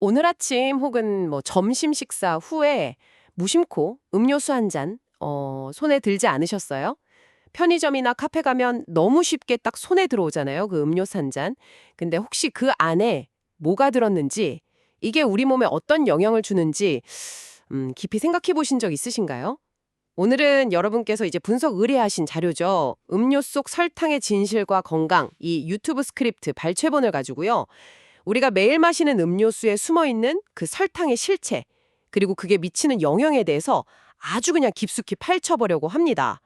오늘 아침 혹은 뭐 점심 식사 후에 무심코 음료수 한 잔, 어, 손에 들지 않으셨어요? 편의점이나 카페 가면 너무 쉽게 딱 손에 들어오잖아요. 그 음료수 한 잔. 근데 혹시 그 안에 뭐가 들었는지, 이게 우리 몸에 어떤 영향을 주는지, 음, 깊이 생각해 보신 적 있으신가요? 오늘은 여러분께서 이제 분석 의뢰하신 자료죠. 음료 속 설탕의 진실과 건강, 이 유튜브 스크립트 발췌본을 가지고요. 우리가 매일 마시는 음료수에 숨어 있는 그 설탕의 실체, 그리고 그게 미치는 영향에 대해서 아주 그냥 깊숙이 파헤쳐보려고 합니다.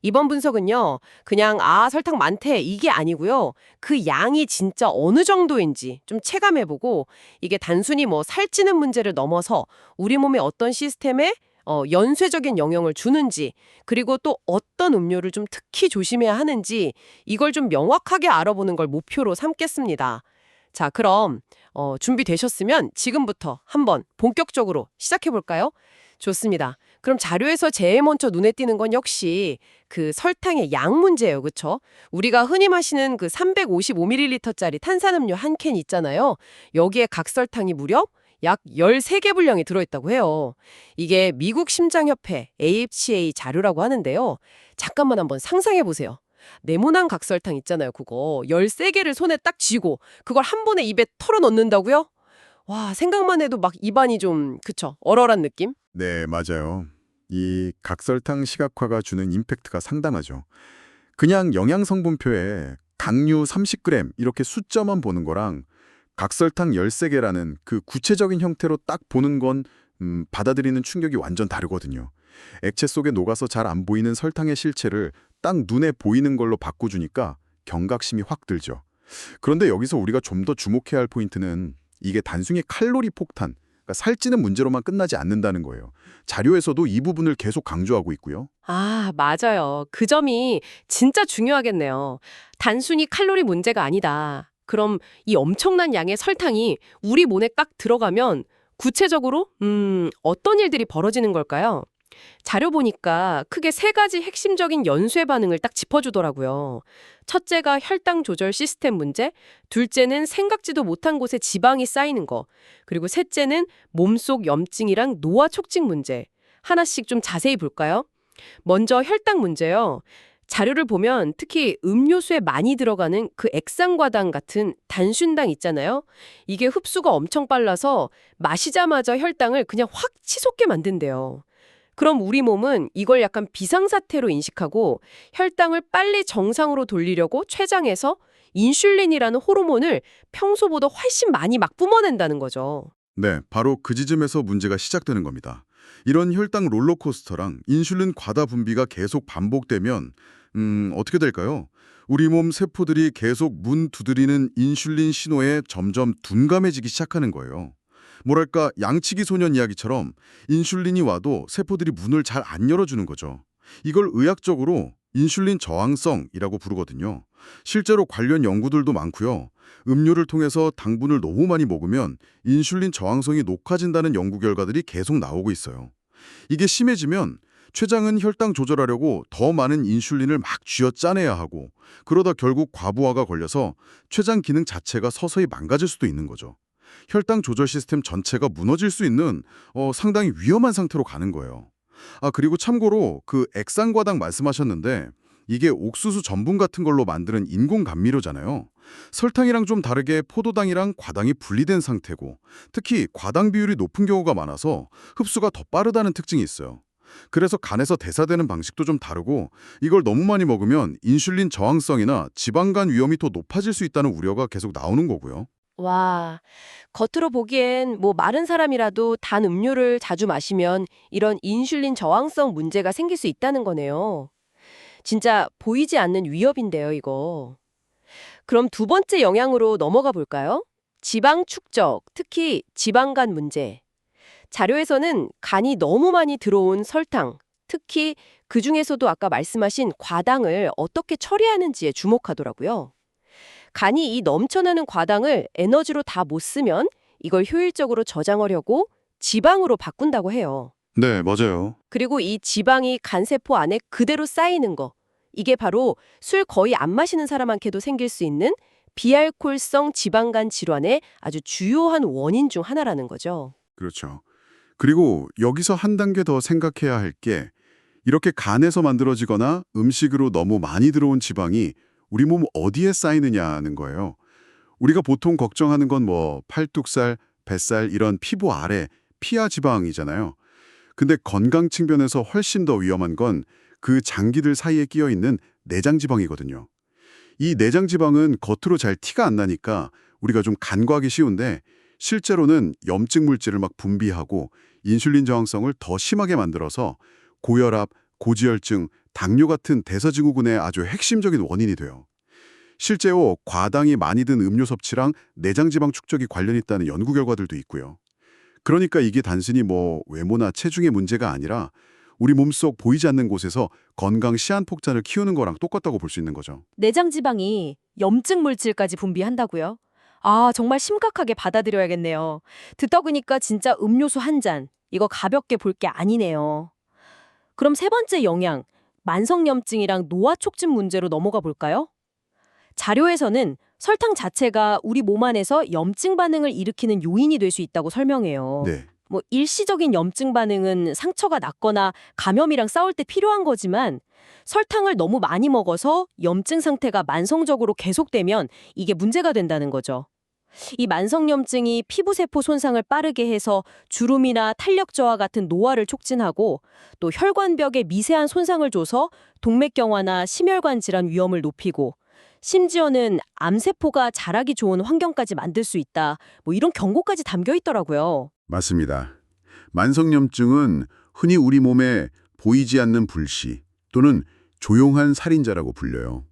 이번 분석은요, 그냥 아, 설탕 많대 이게 아니고요. 그 양이 진짜 어느 정도인지 좀 체감해보고 이게 단순히 뭐 살찌는 문제를 넘어서 우리 몸에 어떤 시스템에 어, 연쇄적인 영향을 주는지 그리고 또 어떤 음료를 좀 특히 조심해야 하는지 이걸 좀 명확하게 알아보는 걸 목표로 삼겠습니다. 자, 그럼 어, 준비되셨으면 지금부터 한번 본격적으로 시작해 볼까요? 좋습니다. 그럼 자료에서 제일 먼저 눈에 띄는 건 역시 그 설탕의 양 문제예요. 그쵸? 우리가 흔히 마시는 그 355ml짜리 탄산음료 한 캔 있잖아요. 여기에 각설탕이 무려 약 13개 분량이 들어있다고 해요. 이게 미국 심장협회 AHA 자료라고 하는데요. 잠깐만 한번 상상해 보세요. 네모난 각설탕 있잖아요. 그거 13개를 손에 딱 쥐고 그걸 한 번에 입에 털어 넣는다고요? 와, 생각만 해도 막 입안이 좀 그쵸? 얼얼한 느낌? 네, 맞아요. 이 각설탕 시각화가 주는 임팩트가 상당하죠. 그냥 영양 성분표에 당류 30g 이렇게 숫자만 보는 거랑 각설탕 13개라는 그 구체적인 형태로 딱 보는 건 음, 받아들이는 충격이 완전 다르거든요. 액체 속에 녹아서 잘 안 보이는 설탕의 실체를 딱 눈에 보이는 걸로 바꿔주니까 경각심이 확 들죠. 그런데 여기서 우리가 좀 더 주목해야 할 포인트는 이게 단순히 칼로리 폭탄, 그러니까 살찌는 문제로만 끝나지 않는다는 거예요. 자료에서도 이 부분을 계속 강조하고 있고요. 아, 맞아요. 그 점이 진짜 중요하겠네요. 단순히 칼로리 문제가 아니다. 그럼 이 엄청난 양의 설탕이 우리 몸에 딱 들어가면 구체적으로 음, 어떤 일들이 벌어지는 걸까요? 자료 보니까 크게 세 가지 핵심적인 연쇄 반응을 딱 짚어주더라고요. 첫째가 혈당 조절 시스템 문제, 둘째는 생각지도 못한 곳에 지방이 쌓이는 거, 그리고 셋째는 몸속 염증이랑 노화 촉진 문제. 하나씩 좀 자세히 볼까요? 먼저 혈당 문제요. 자료를 보면 특히 음료수에 많이 들어가는 그 액상과당 같은 단순당 있잖아요. 이게 흡수가 엄청 빨라서 마시자마자 혈당을 그냥 확 치솟게 만든대요. 그럼 우리 몸은 이걸 약간 비상사태로 인식하고 혈당을 빨리 정상으로 돌리려고 췌장에서 인슐린이라는 호르몬을 평소보다 훨씬 많이 막 뿜어낸다는 거죠. 네, 바로 그 지점에서 문제가 시작되는 겁니다. 이런 혈당 롤러코스터랑 인슐린 과다 분비가 계속 반복되면 음, 어떻게 될까요? 우리 몸 세포들이 계속 문 두드리는 인슐린 신호에 점점 둔감해지기 시작하는 거예요. 뭐랄까 양치기 소년 이야기처럼 인슐린이 와도 세포들이 문을 잘 안 열어주는 거죠. 이걸 의학적으로 인슐린 저항성이라고 부르거든요. 실제로 관련 연구들도 많고요. 음료를 통해서 당분을 너무 많이 먹으면 인슐린 저항성이 높아진다는 연구 결과들이 계속 나오고 있어요. 이게 심해지면 췌장은 혈당 조절하려고 더 많은 인슐린을 막 쥐어짜내야 하고 그러다 결국 과부하가 걸려서 췌장 기능 자체가 서서히 망가질 수도 있는 거죠. 혈당 조절 시스템 전체가 무너질 수 있는 어, 상당히 위험한 상태로 가는 거예요. 아 그리고 참고로 그 액상과당 말씀하셨는데 이게 옥수수 전분 같은 걸로 만드는 인공 감미료잖아요. 설탕이랑 좀 다르게 포도당이랑 과당이 분리된 상태고 특히 과당 비율이 높은 경우가 많아서 흡수가 더 빠르다는 특징이 있어요. 그래서 간에서 대사되는 방식도 좀 다르고 이걸 너무 많이 먹으면 인슐린 저항성이나 지방간 위험이 더 높아질 수 있다는 우려가 계속 나오는 거고요. 와, 겉으로 보기엔 뭐 마른 사람이라도 단 음료를 자주 마시면 이런 인슐린 저항성 문제가 생길 수 있다는 거네요. 진짜 보이지 않는 위협인데요, 이거. 그럼 두 번째 영향으로 넘어가 볼까요? 지방 축적, 특히 지방간 문제. 자료에서는 간이 너무 많이 들어온 설탕, 특히 그 중에서도 아까 말씀하신 과당을 어떻게 처리하는지에 주목하더라고요. 간이 이 넘쳐나는 과당을 에너지로 다 못 쓰면 이걸 효율적으로 저장하려고 지방으로 바꾼다고 해요. 네, 맞아요. 그리고 이 지방이 간세포 안에 그대로 쌓이는 거. 이게 바로 술 거의 안 마시는 사람한테도 생길 수 있는 비알코올성 지방간 질환의 아주 주요한 원인 중 하나라는 거죠. 그렇죠. 그리고 여기서 한 단계 더 생각해야 할 게 이렇게 간에서 만들어지거나 음식으로 너무 많이 들어온 지방이 우리 몸 어디에 쌓이느냐는 거예요. 우리가 보통 걱정하는 건 뭐 팔뚝살, 뱃살 이런 피부 아래 피하 지방이잖아요. 근데 건강 측면에서 훨씬 더 위험한 건 그 장기들 사이에 끼어 있는 내장 지방이거든요. 이 내장 지방은 겉으로 잘 티가 안 나니까 우리가 좀 간과하기 쉬운데 실제로는 염증 물질을 막 분비하고 인슐린 저항성을 더 심하게 만들어서 고혈압, 고지혈증, 당뇨 같은 대사증후군의 아주 핵심적인 원인이 돼요. 실제로 과당이 많이 든 음료 섭취랑 내장 지방 축적이 관련 있다는 연구 결과들도 있고요. 그러니까 이게 단순히 뭐 외모나 체중의 문제가 아니라 우리 몸속 보이지 않는 곳에서 건강 시한폭탄을 키우는 거랑 똑같다고 볼 수 있는 거죠. 내장 지방이 염증 물질까지 분비한다고요? 아, 정말 심각하게 받아들여야겠네요. 듣다 보니까 진짜 음료수 한 잔, 이거 가볍게 볼 게 아니네요. 그럼 세 번째 영양, 만성염증이랑 노화 촉진 문제로 넘어가 볼까요? 자료에서는 설탕 자체가 우리 몸 안에서 염증 반응을 일으키는 요인이 될 수 있다고 설명해요. 네. 뭐 일시적인 염증 반응은 상처가 났거나 감염이랑 싸울 때 필요한 거지만 설탕을 너무 많이 먹어서 염증 상태가 만성적으로 계속되면 이게 문제가 된다는 거죠. 이 만성염증이 피부세포 손상을 빠르게 해서 주름이나 탄력 저하 같은 노화를 촉진하고 또 혈관벽에 미세한 손상을 줘서 동맥경화나 심혈관 질환 위험을 높이고 심지어는 암세포가 자라기 좋은 환경까지 만들 수 있다. 뭐 이런 경고까지 담겨 있더라고요. 맞습니다. 만성염증은 흔히 우리 몸에 보이지 않는 불씨 또는 조용한 살인자라고 불려요.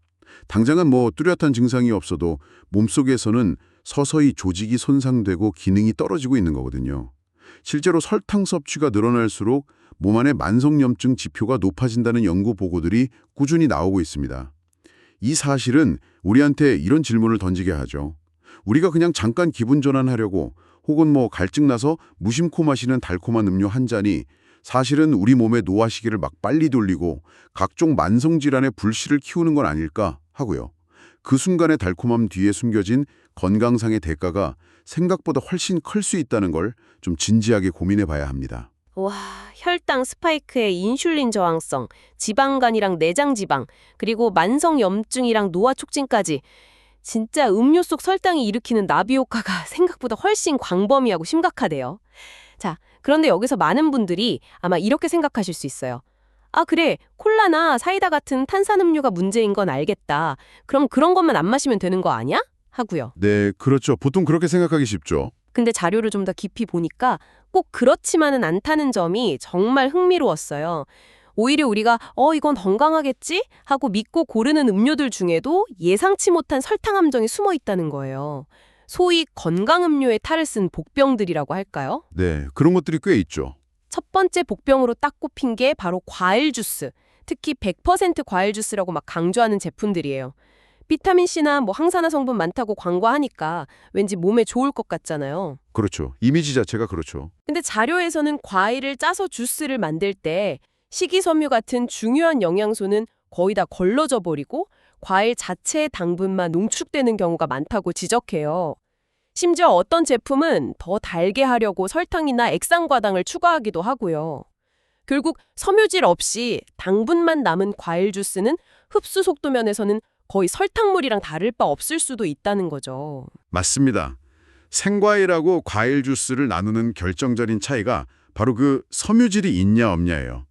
당장은 뭐 뚜렷한 증상이 없어도 몸속에서는 서서히 조직이 손상되고 기능이 떨어지고 있는 거거든요. 실제로 설탕 섭취가 늘어날수록 몸 안의 만성염증 지표가 높아진다는 연구 보고들이 꾸준히 나오고 있습니다. 이 사실은 우리한테 이런 질문을 던지게 하죠. 우리가 그냥 잠깐 기분 전환하려고 혹은 뭐 갈증 나서 무심코 마시는 달콤한 음료 한 잔이 사실은 우리 몸의 노화 시기를 막 빨리 돌리고 각종 만성 질환의 불씨를 키우는 건 아닐까 하고요. 그 순간의 달콤함 뒤에 숨겨진 건강상의 대가가 생각보다 훨씬 클 수 있다는 걸 좀 진지하게 고민해 봐야 합니다. 와, 혈당 스파이크의 인슐린 저항성, 지방간이랑 내장 지방, 그리고 만성 염증이랑 노화 촉진까지 진짜 음료 속 설탕이 일으키는 나비 효과가 생각보다 훨씬 광범위하고 심각하대요. 자, 그런데 여기서 많은 분들이 아마 이렇게 생각하실 수 있어요. 아, 그래. 콜라나 사이다 같은 탄산음료가 문제인 건 알겠다. 그럼 그런 것만 안 마시면 되는 거 아니야? 하고요. 네, 그렇죠. 보통 그렇게 생각하기 쉽죠. 근데 자료를 좀 더 깊이 보니까 꼭 그렇지만은 않다는 점이 정말 흥미로웠어요. 오히려 우리가 어 이건 건강하겠지 하고 믿고 고르는 음료들 중에도 예상치 못한 설탕 함정이 숨어 있다는 거예요. 소위 건강 음료에 탈을 쓴 복병들이라고 할까요? 네, 그런 것들이 꽤 있죠. 첫 번째 복병으로 딱 꼽힌 게 바로 과일 주스. 특히 100% 과일 주스라고 막 강조하는 제품들이에요. 비타민C나 뭐 항산화 성분 많다고 광고하니까 왠지 몸에 좋을 것 같잖아요. 그렇죠. 이미지 자체가 그렇죠. 근데 자료에서는 과일을 짜서 주스를 만들 때 식이섬유 같은 중요한 영양소는 거의 다 걸러져 버리고 과일 자체의 당분만 농축되는 경우가 많다고 지적해요. 심지어 어떤 제품은 더 달게 하려고 설탕이나 액상과당을 추가하기도 하고요. 결국 섬유질 없이 당분만 남은 과일 주스는 흡수 속도 면에서는 거의 설탕물이랑 다를 바 없을 수도 있다는 거죠. 맞습니다. 생과일하고 과일 주스를 나누는 결정적인 차이가 바로 그 섬유질이 있냐 없냐예요.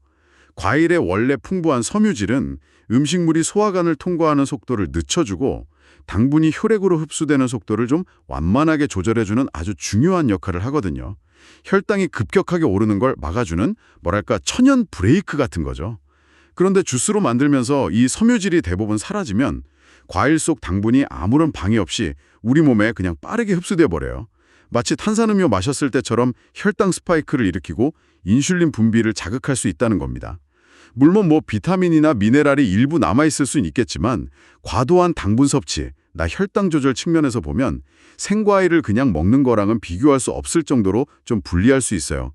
과일의 원래 풍부한 섬유질은 음식물이 소화관을 통과하는 속도를 늦춰주고 당분이 혈액으로 흡수되는 속도를 좀 완만하게 조절해주는 아주 중요한 역할을 하거든요. 혈당이 급격하게 오르는 걸 막아주는 뭐랄까 천연 브레이크 같은 거죠. 그런데 주스로 만들면서 이 섬유질이 대부분 사라지면 과일 속 당분이 아무런 방해 없이 우리 몸에 그냥 빠르게 흡수돼 버려요. 마치 탄산음료 마셨을 때처럼 혈당 스파이크를 일으키고 인슐린 분비를 자극할 수 있다는 겁니다. 물론 뭐 비타민이나 미네랄이 일부 남아있을 수는 있겠지만 과도한 당분 섭취, 나 혈당 조절 측면에서 보면 생과일을 그냥 먹는 거랑은 비교할 수 없을 정도로 좀 불리할 수 있어요.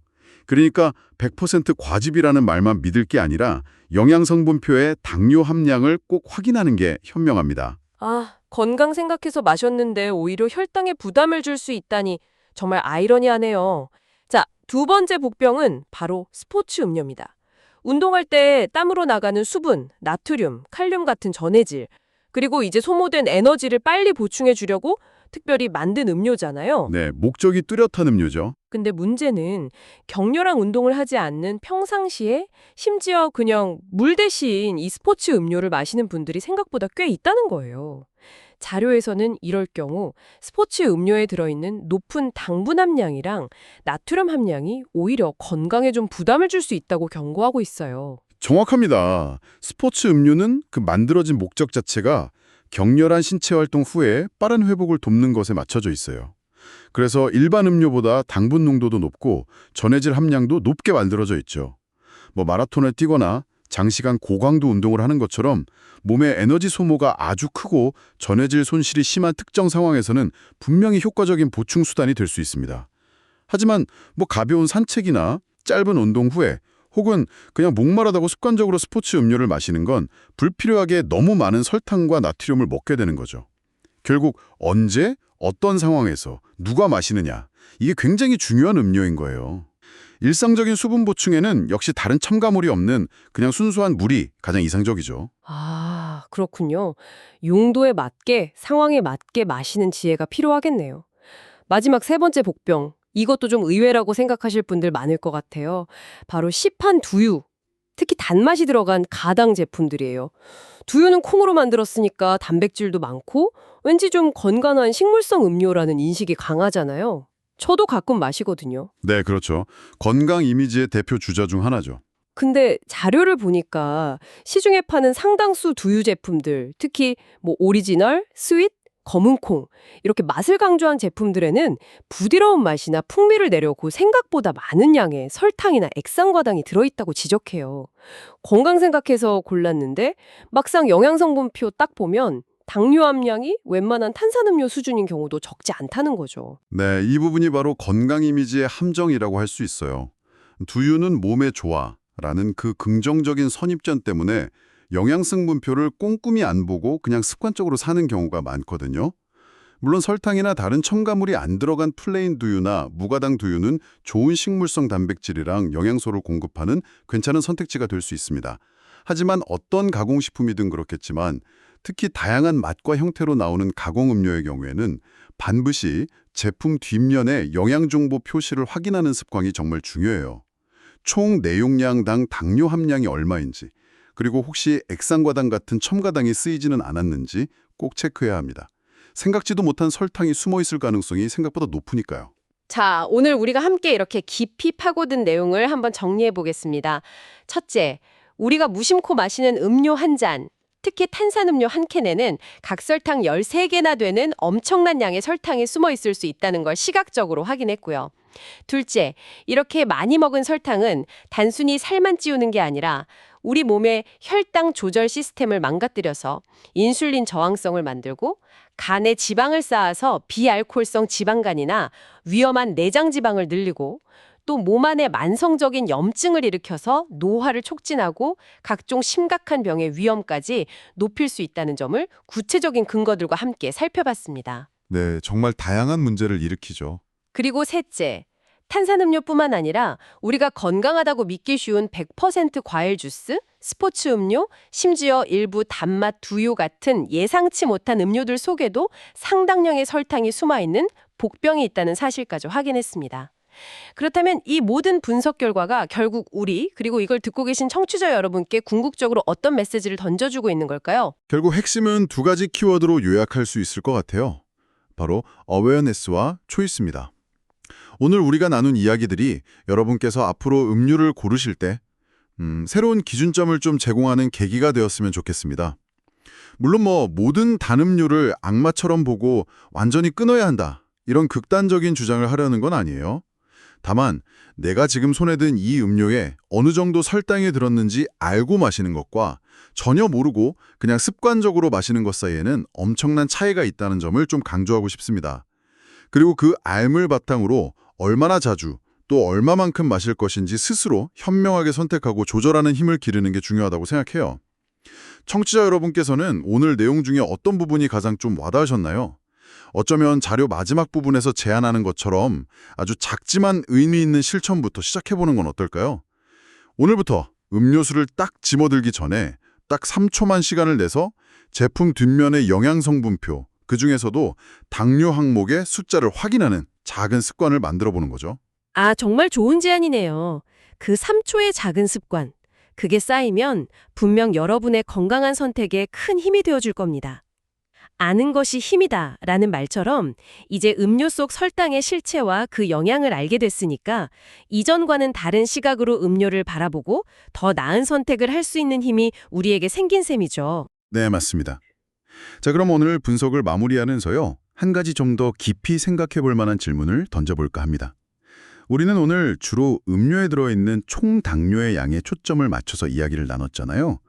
그러니까 100% 과즙이라는 말만 믿을 게 아니라 영양성분표의 당뇨 함량을 꼭 확인하는 게 현명합니다. 아, 건강 생각해서 마셨는데 오히려 혈당에 부담을 줄 수 있다니 정말 아이러니하네요. 자, 두 번째 복병은 바로 스포츠 음료입니다. 운동할 때 땀으로 나가는 수분, 나트륨, 칼륨 같은 전해질, 그리고 이제 소모된 에너지를 빨리 보충해 주려고 특별히 만든 음료잖아요. 네, 목적이 뚜렷한 음료죠. 근데 문제는 격렬한 운동을 하지 않는 평상시에 심지어 그냥 물 대신 이 스포츠 음료를 마시는 분들이 생각보다 꽤 있다는 거예요. 자료에서는 이럴 경우 스포츠 음료에 들어있는 높은 당분 함량이랑 나트륨 함량이 오히려 건강에 좀 부담을 줄 수 있다고 경고하고 있어요. 정확합니다. 스포츠 음료는 그 만들어진 목적 자체가 격렬한 신체 활동 후에 빠른 회복을 돕는 것에 맞춰져 있어요. 그래서 일반 음료보다 당분 농도도 높고 전해질 함량도 높게 만들어져 있죠. 뭐 마라톤을 뛰거나 장시간 고강도 운동을 하는 것처럼 몸의 에너지 소모가 아주 크고 전해질 손실이 심한 특정 상황에서는 분명히 효과적인 보충 수단이 될 수 있습니다. 하지만 뭐 가벼운 산책이나 짧은 운동 후에 혹은 그냥 목마르다고 습관적으로 스포츠 음료를 마시는 건 불필요하게 너무 많은 설탕과 나트륨을 먹게 되는 거죠. 결국 언제, 어떤 상황에서, 누가 마시느냐 이게 굉장히 중요한 음료인 거예요. 일상적인 수분 보충에는 역시 다른 첨가물이 없는 그냥 순수한 물이 가장 이상적이죠. 아, 그렇군요. 용도에 맞게, 상황에 맞게 마시는 지혜가 필요하겠네요. 마지막 세 번째 복병. 이것도 좀 의외라고 생각하실 분들 많을 것 같아요. 바로 시판 두유. 특히 단맛이 들어간 가당 제품들이에요. 두유는 콩으로 만들었으니까 단백질도 많고 왠지 좀 건강한 식물성 음료라는 인식이 강하잖아요. 저도 가끔 마시거든요. 네, 그렇죠. 건강 이미지의 대표 주자 중 하나죠. 근데 자료를 보니까 시중에 파는 상당수 두유 제품들, 특히 뭐 오리지널, 스윗, 검은 콩 이렇게 맛을 강조한 제품들에는 부드러운 맛이나 풍미를 내려고 생각보다 많은 양의 설탕이나 액상과당이 들어있다고 지적해요. 건강 생각해서 골랐는데 막상 영양성분표 딱 보면 당뇨 함량이 웬만한 탄산음료 수준인 경우도 적지 않다는 거죠. 네, 이 부분이 바로 건강 이미지의 함정이라고 할 수 있어요. 두유는 몸에 좋아 라는 그 긍정적인 선입견 때문에 영양성 분표를 꼼꼼히 안 보고 그냥 습관적으로 사는 경우가 많거든요. 물론 설탕이나 다른 첨가물이 안 들어간 플레인 두유나 무가당 두유는 좋은 식물성 단백질이랑 영양소를 공급하는 괜찮은 선택지가 될 수 있습니다. 하지만 어떤 가공식품이든 그렇겠지만 특히 다양한 맛과 형태로 나오는 가공음료의 경우에는 반드시 제품 뒷면에 영양정보 표시를 확인하는 습관이 정말 중요해요. 총 내용량당 당뇨 함량이 얼마인지, 그리고 혹시 액상과당 같은 첨가당이 쓰이지는 않았는지 꼭 체크해야 합니다. 생각지도 못한 설탕이 숨어 있을 가능성이 생각보다 높으니까요. 자, 오늘 우리가 함께 이렇게 깊이 파고든 내용을 한번 정리해 보겠습니다. 첫째, 우리가 무심코 마시는 음료 한 잔, 특히 탄산음료 한 캔에는 각설탕 13개나 되는 엄청난 양의 설탕이 숨어 있을 수 있다는 걸 시각적으로 확인했고요. 둘째, 이렇게 많이 먹은 설탕은 단순히 살만 찌우는 게 아니라 우리 몸의 혈당 조절 시스템을 망가뜨려서 인슐린 저항성을 만들고 간에 지방을 쌓아서 비알코올성 지방간이나 위험한 내장 지방을 늘리고 또 몸 안에 만성적인 염증을 일으켜서 노화를 촉진하고 각종 심각한 병의 위험까지 높일 수 있다는 점을 구체적인 근거들과 함께 살펴봤습니다. 네, 정말 다양한 문제를 일으키죠. 그리고 셋째, 탄산음료뿐만 아니라 우리가 건강하다고 믿기 쉬운 100% 과일 주스, 스포츠 음료, 심지어 일부 단맛 두유 같은 예상치 못한 음료들 속에도 상당량의 설탕이 숨어 있는 복병이 있다는 사실까지 확인했습니다. 그렇다면 이 모든 분석 결과가 결국 우리 그리고 이걸 듣고 계신 청취자 여러분께 궁극적으로 어떤 메시지를 던져주고 있는 걸까요? 결국 핵심은 두 가지 키워드로 요약할 수 있을 것 같아요. 바로 awareness와 choice입니다. 오늘 우리가 나눈 이야기들이 여러분께서 앞으로 음료를 고르실 때 음, 새로운 기준점을 좀 제공하는 계기가 되었으면 좋겠습니다. 물론 뭐 모든 단음료를 악마처럼 보고 완전히 끊어야 한다. 이런 극단적인 주장을 하려는 건 아니에요. 다만 내가 지금 손에 든 이 음료에 어느 정도 설탕이 들었는지 알고 마시는 것과 전혀 모르고 그냥 습관적으로 마시는 것 사이에는 엄청난 차이가 있다는 점을 좀 강조하고 싶습니다. 그리고 그 알을 바탕으로 얼마나 자주 또 얼마만큼 마실 것인지 스스로 현명하게 선택하고 조절하는 힘을 기르는 게 중요하다고 생각해요. 청취자 여러분께서는 오늘 내용 중에 어떤 부분이 가장 좀 와닿으셨나요? 어쩌면 자료 마지막 부분에서 제안하는 것처럼 아주 작지만 의미 있는 실천부터 시작해보는 건 어떨까요? 오늘부터 음료수를 딱 집어들기 전에 딱 3초만 시간을 내서 제품 뒷면의 영양성분표, 그 중에서도 당뇨 항목의 숫자를 확인하는 작은 습관을 만들어 보는 거죠. 아, 정말 좋은 제안이네요. 그 3초의 작은 습관. 그게 쌓이면 분명 여러분의 건강한 선택에 큰 힘이 되어줄 겁니다. 아는 것이 힘이다 라는 말처럼 이제 음료 속 설탕의 실체와 그 영향을 알게 됐으니까 이전과는 다른 시각으로 음료를 바라보고 더 나은 선택을 할 수 있는 힘이 우리에게 생긴 셈이죠. 네, 맞습니다. 자, 그럼 오늘 분석을 마무리하면서요. 한 가지 좀 더 깊이 생각해 볼 만한 질문을 던져볼까 합니다. 우리는 오늘 주로 음료에 들어있는 총 당뇨의 양에 초점을 맞춰서 이야기를 나눴잖아요.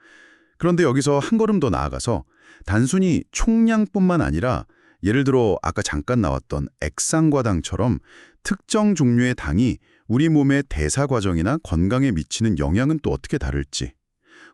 그런데 여기서 한 걸음 더 나아가서 단순히 총량뿐만 아니라 예를 들어 아까 잠깐 나왔던 액상과당처럼 특정 종류의 당이 우리 몸의 대사 과정이나 건강에 미치는 영향은 또 어떻게 다를지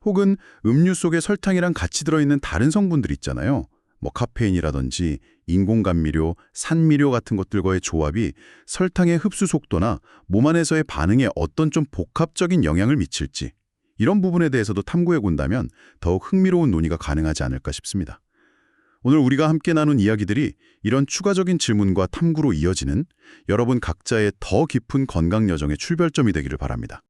혹은 음료 속에 설탕이랑 같이 들어있는 다른 성분들 있잖아요. 뭐 카페인이라든지 인공감미료, 산미료 같은 것들과의 조합이 설탕의 흡수 속도나 몸 안에서의 반응에 어떤 좀 복합적인 영향을 미칠지 이런 부분에 대해서도 탐구해 본다면 더욱 흥미로운 논의가 가능하지 않을까 싶습니다. 오늘 우리가 함께 나눈 이야기들이 이런 추가적인 질문과 탐구로 이어지는 여러분 각자의 더 깊은 건강 여정의 출발점이 되기를 바랍니다.